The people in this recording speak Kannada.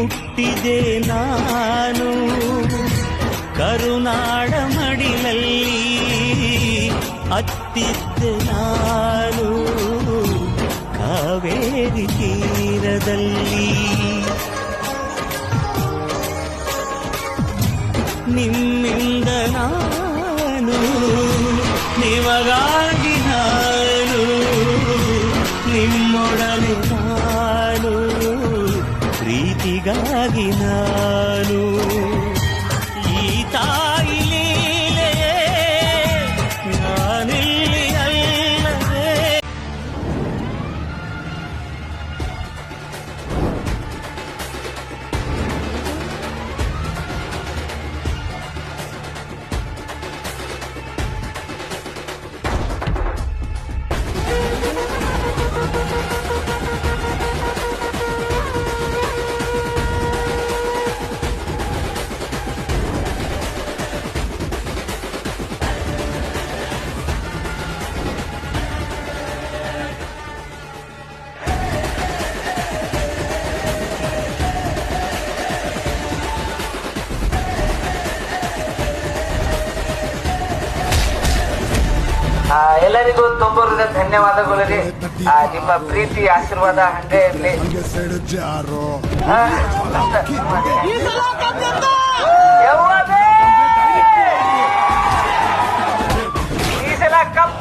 ಹುಟ್ಟಿದೆ ನಾನು. ಕರುನಾಡ ಮಡಿಲಲ್ಲಿ ಅತ್ತಿದ್ದೆ ನಾನು. ಕಾವೇರಿ ತೀರದಲ್ಲಿ. ನಿಮ್ಮಿಂದ ನಾನು ನಿಮಗಾಗಿ ನಾನು ನಿಮ್ಮೊಡನೆ ಪ್ರೀತಿಗಾಗಿ ಎಲ್ಲರಿಗೂ ತುಂಬ ಧನ್ಯವಾದಗಳು ರೀ. ನಿಮ್ಮ ಪ್ರೀತಿ ಆಶೀರ್ವಾದ ಹಂಗೆ ಇರಲಿ ಈ ಸಲ ಕಪ್